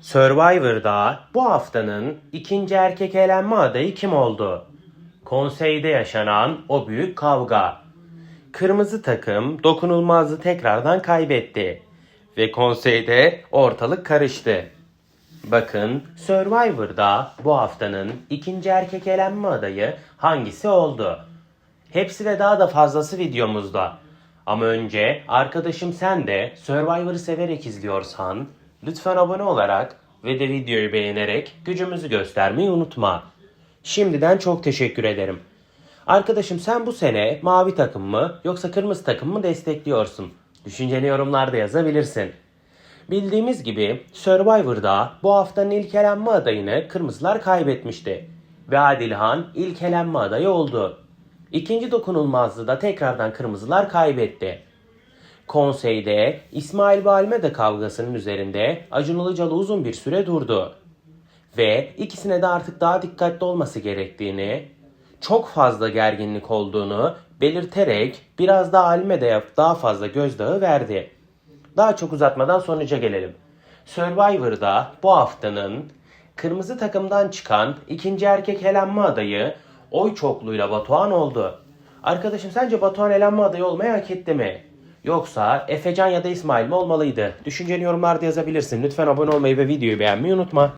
Survivor'da bu haftanın ikinci erkek elenme adayı kim oldu? Konseyde yaşanan o büyük kavga. Kırmızı takım dokunulmazlığı tekrardan kaybetti. Ve konseyde ortalık karıştı. Bakın Survivor'da bu haftanın ikinci erkek elenme adayı hangisi oldu? Hepsi ve daha da fazlası videomuzda. Ama önce arkadaşım sen de Survivor'ı severek izliyorsan lütfen abone olarak ve de videoyu beğenerek gücümüzü göstermeyi unutma. Şimdiden çok teşekkür ederim. Arkadaşım sen bu sene mavi takım mı yoksa kırmızı takım mı destekliyorsun? Düşünceni yorumlarda yazabilirsin. Bildiğimiz gibi Survivor'da bu haftanın ilk elenme adayını kırmızılar kaybetmişti. Ve Adilhan ilk elenme adayı oldu. İkinci dokunulmazlığı da tekrardan kırmızılar kaybetti. Konseyde İsmail ve Almeda kavgasının üzerinde Acun Ilıcalı uzun bir süre durdu. Ve ikisine de artık daha dikkatli olması gerektiğini, çok fazla gerginlik olduğunu belirterek biraz daha Almeda'ya daha fazla gözdağı verdi. Daha çok uzatmadan sonuca gelelim. Survivor'da bu haftanın kırmızı takımdan çıkan ikinci erkek elenme adayı oy çokluğuyla Batuhan oldu. Arkadaşım sence Batuhan elenme adayı olmayı hak etti mi? Yoksa Efecan ya da İsmail mi olmalıydı? Düşünceni yorumlarda yazabilirsin. Lütfen abone olmayı ve videoyu beğenmeyi unutma.